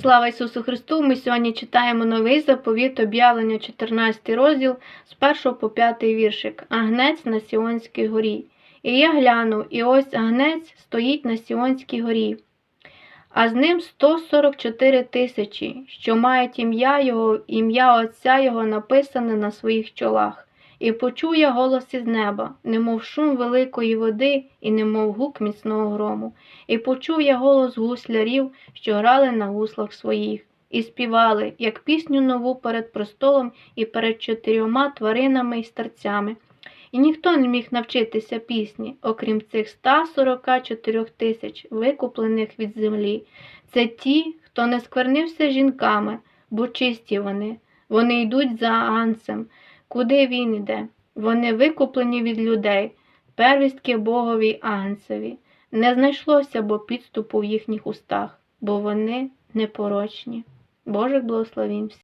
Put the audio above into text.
Слава Ісусу Христу! Ми сьогодні читаємо новий заповіт об'явлення 14 розділ з 1 по 5 віршик. Агнець на Сіонській горі. І я глянув, і ось агнець стоїть на Сіонській горі, а з ним 144 тисячі, що мають ім'я Його, ім'я Отця Його написане на своїх чолах. І почув я голос із неба, немов шум великої води, і немов гук міцного грому. І почув я голос гуслярів, що грали на гуслах своїх, і співали, як пісню нову перед престолом і перед чотирьома тваринами і старцями. І ніхто не міг навчитися пісні, окрім цих 144 тисяч, викуплених від землі. Це ті, хто не сквернився жінками, бо чисті вони. Вони йдуть за Агнцем. Куди він іде? Вони викуплені від людей, первістки Богові Агнцеві. Не знайшлося бо підступу в їхніх устах, бо вони непорочні. Божих благословінь всім.